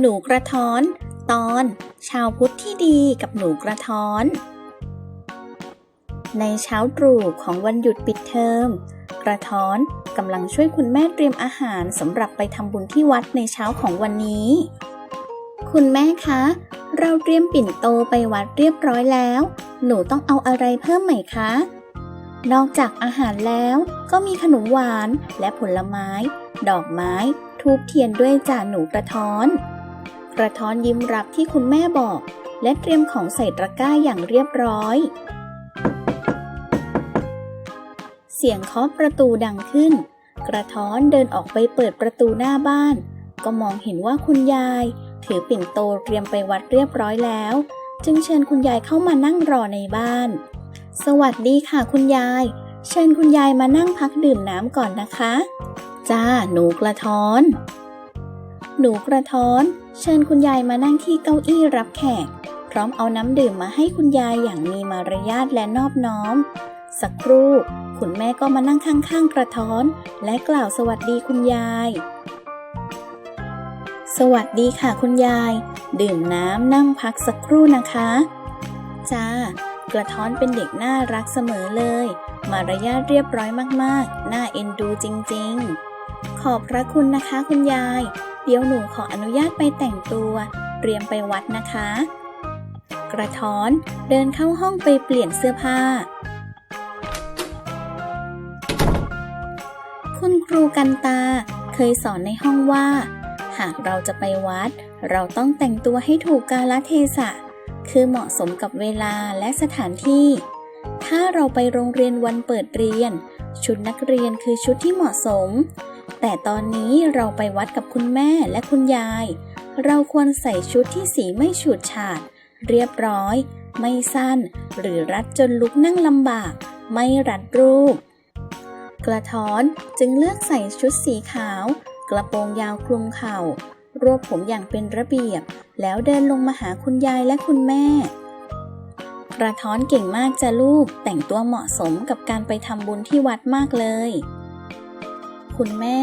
หนูกระท้อน ตอน ชาวพุทธที่ดีกับหนูกระท้อน ในเช้าตรู่ของวันหยุดปิดเทอม กระท้อนกำลังช่วยคุณแม่เตรียมอาหารสำหรับไปทำบุญที่วัดในเช้าของวันนี้ คุณแม่คะ เราเตรียมปิ่นโตไปวัดเรียบร้อยแล้ว หนูต้องเอาอะไรเพิ่มไหมคะ นอกจากอาหารแล้วก็มีขนมหวานและผลไม้ ดอกไม้ทูบเทียนด้วยจ่าหนูกระท้อน กระท้อนยิ้มรับที่คุณแม่บอก และเตรียมของใส่ตะกร้าอย่างเรียบร้อย เสียงเคาะประตูดังขึ้น กระท้อนเดินออกไปเปิดประตูหน้าบ้าน ก็มองเห็นว่าคุณยาย ถือปิ่นโตเตรียมไปวัดเรียบร้อยแล้ว จึงเชิญคุณยายเข้ามานั่งรอในบ้าน สวัสดีค่ะคุณยาย เชิญคุณยายมานั่งพักดื่มน้ำก่อนนะคะ จ้าหนูกระท้อน หนูกระท้อน เชิญคุณยายมานั่งที่เก้าอี้รับแขก พร้อมเอาน้ำดื่มมาให้คุณยายอย่างมีมารยาทและนอบน้อม สักครู่ คุณแม่ก็มานั่งข้างๆกระท้อน และกล่าวสวัสดีคุณยาย สวัสดีค่ะคุณยาย ดื่มน้ำนั่งพักสักครู่นะคะ จ้า กระท้อนเป็นเด็กน่ารักเสมอเลย มารยาทเรียบร้อยมากๆ น่าเอ็นดูจริงๆ ขอบพระคุณนะคะคุณยาย เดี๋ยวหนูขออนุญาตไปแต่งตัว เตรียมไปวัดนะคะ กระท้อนเดินเข้าห้องไปเปลี่ยนเสื้อผ้า คุณครูกันตาเคยสอนในห้องว่า หากเราจะไปวัด เราต้องแต่งตัวให้ถูกกาลเทศะ คือเหมาะสมกับเวลาและสถานที่ ถ้าเราไปโรงเรียนวันเปิดเรียน ชุดนักเรียนคือชุดที่เหมาะสม แต่ตอนนี้เราไปวัดกับคุณแม่และคุณยาย เราควรใส่ชุดที่สีไม่ฉูดฉาด เรียบร้อย ไม่สั้น หรือรัดจนลุกนั่งลำบาก ไม่รัดรูป กระท้อนจึงเลือกใส่ชุดสีขาว กระโปรงยาวคลุมเข่า รวบผมอย่างเป็นระเบียบ แล้วเดินลงมาหาคุณยายและคุณแม่ กระท้อนเก่งมากจ้ะลูกแต่งตัวเหมาะสมกับการไปทำบุญที่วัดมากเลย คุณแม่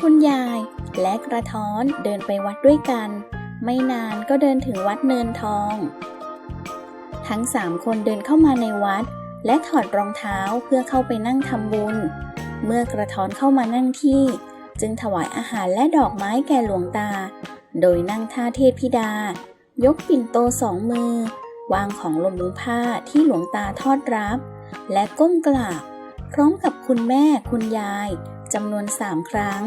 คุณยาย และกระท้อนเดินไปวัดด้วยกัน ไม่นานก็เดินถึงวัดเนินทอง ทั้งสามคนเดินเข้ามาในวัด และถอดรองเท้าเพื่อเข้าไปนั่งทำบุญ เมื่อกระท้อนเข้ามานั่งที่ จึงถวายอาหารและดอกไม้แก่หลวงตา โดยนั่งท่าเทพธิดา ยกปิ่นโตสองมือ วางของลงมือผ้าที่หลวงตาทอดรับ และก้มกราบพร้อมกับคุณแม่คุณยาย จำนวนสามครั้ง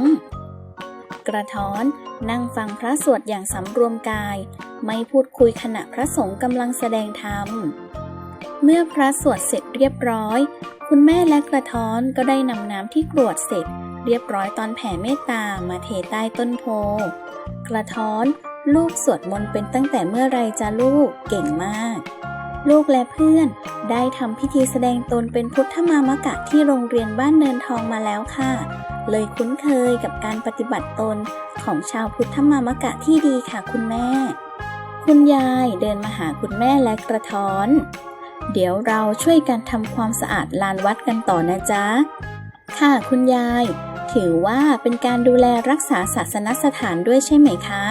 กระท้อนนั่งฟังพระสวดอย่างสำรวมกาย ไม่พูดคุยขณะพระสงฆ์กำลังแสดงธรรม เมื่อพระสวดเสร็จเรียบร้อย คุณแม่และกระท้อนก็ได้นำน้ำที่กรวดเสร็จ เรียบร้อยตอนแผ่เมตตามาเทใต้ต้นโพ กระท้อน ลูกสวดมนต์เป็นตั้งแต่เมื่อไรจะลูกเก่งมาก ลูกและเพื่อนได้ทำพิธีแสดงตนเป็นพุทธมามกะที่โรงเรียนบ้านเนินทองมาแล้วค่ะ เลยคุ้นเคยกับการปฏิบัติตนของชาวพุทธมามกะที่ดีค่ะคุณแม่ คุณยายเดินมาหาคุณแม่และกระท้อน เดี๋ยวเราช่วยกันทำความสะอาดลานวัดกันต่อนะจ๊ะ ค่ะคุณยาย ถือว่าเป็นการดูแลรักษาศาสนสถานด้วยใช่ไหมคะ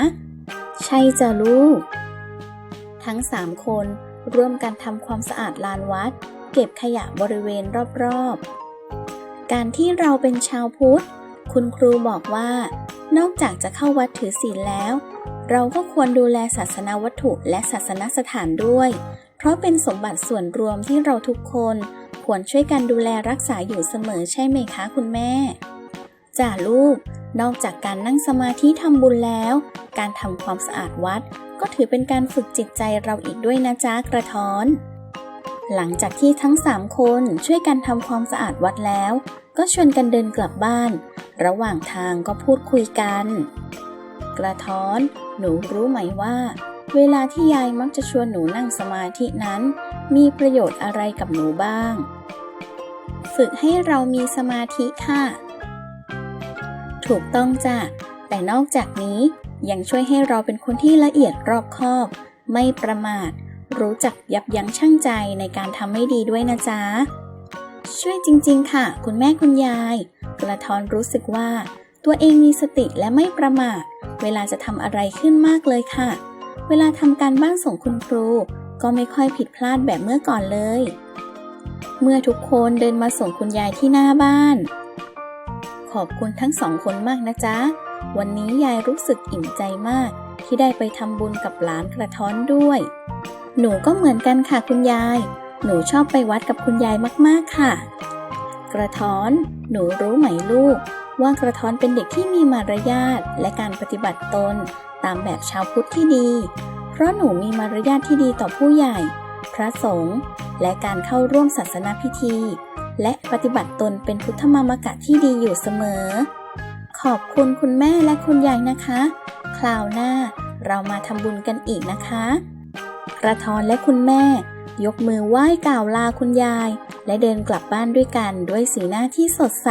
ใช่จ้ะลูก ทั้งสามคน ร่วมกันทำความสะอาดลานวัด เก็บขยะบริเวณรอบๆ การที่เราเป็นชาวพุทธ คุณครูบอกว่า นอกจากจะเข้าวัดถือศีลแล้ว เราก็ควรดูแลศาสนาวัตถุและศาสนสถานด้วย เพราะเป็นสมบัติส่วนรวมที่เราทุกคนควรช่วยกันดูแลรักษาอยู่เสมอใช่ไหมคะคุณแม่จ่าลูก นอกจากการนั่งสมาธิทำบุญแล้ว การทำความสะอาดวัด ก็ถือเป็นการฝึกจิตใจเราอีกด้วยนะจ๊ะกระท้อน หลังจากที่ทั้งสามคนช่วยกันทำความสะอาดวัดแล้ว ก็ชวนกันเดินกลับบ้าน ระหว่างทางก็พูดคุยกัน กระท้อน หนูรู้ไหมว่า เวลาที่ยายมักจะชวนหนูนั่งสมาธินั้น มีประโยชน์อะไรกับหนูบ้าง ฝึกให้เรามีสมาธิค่ะ ถูกต้องจ้ะ แต่นอกจากนี้ยังช่วยให้เราเป็นคนที่ละเอียดรอบคอบ ไม่ประมาท รู้จักยับยั้งชั่งใจในการทำไม่ดีด้วยนะจ๊ะ ช่วยจริงๆค่ะ คุณแม่คุณยาย กระทอนรู้สึกว่า ตัวเองมีสติและไม่ประมาท เวลาจะทำอะไรขึ้นมากเลยค่ะ เวลาทำการบ้านส่งคุณครู ก็ไม่ค่อยผิดพลาดแบบเมื่อก่อนเลย เมื่อทุกคนเดินมาส่งคุณยายที่หน้าบ้าน ขอบคุณทั้งสองคนมากนะจ๊ะ วันนี้ยายรู้สึกอิ่มใจมาก ที่ได้ไปทำบุญกับหลานกระท้อนด้วย หนูก็เหมือนกันค่ะคุณยาย หนูชอบไปวัดกับคุณยายมากๆค่ะ กระท้อน หนูรู้ไหมลูก ว่ากระท้อนเป็นเด็กที่มีมารยาทและการปฏิบัติตน ตามแบบชาวพุทธที่ดี เพราะหนูมีมารยาทที่ดีต่อผู้ใหญ่ พระสงฆ์และการเข้าร่วมศาสนาพิธี และปฏิบัติตนเป็นพุทธมามกะที่ดีอยู่เสมอ ขอบคุณคุณแม่และคุณยายนะคะ คราวหน้าเรามาทำบุญกันอีกนะคะ กระทอนและคุณแม่ ยกมือไหว้กล่าวลาคุณยาย และเดินกลับบ้านด้วยกันด้วยสีหน้าที่สดใส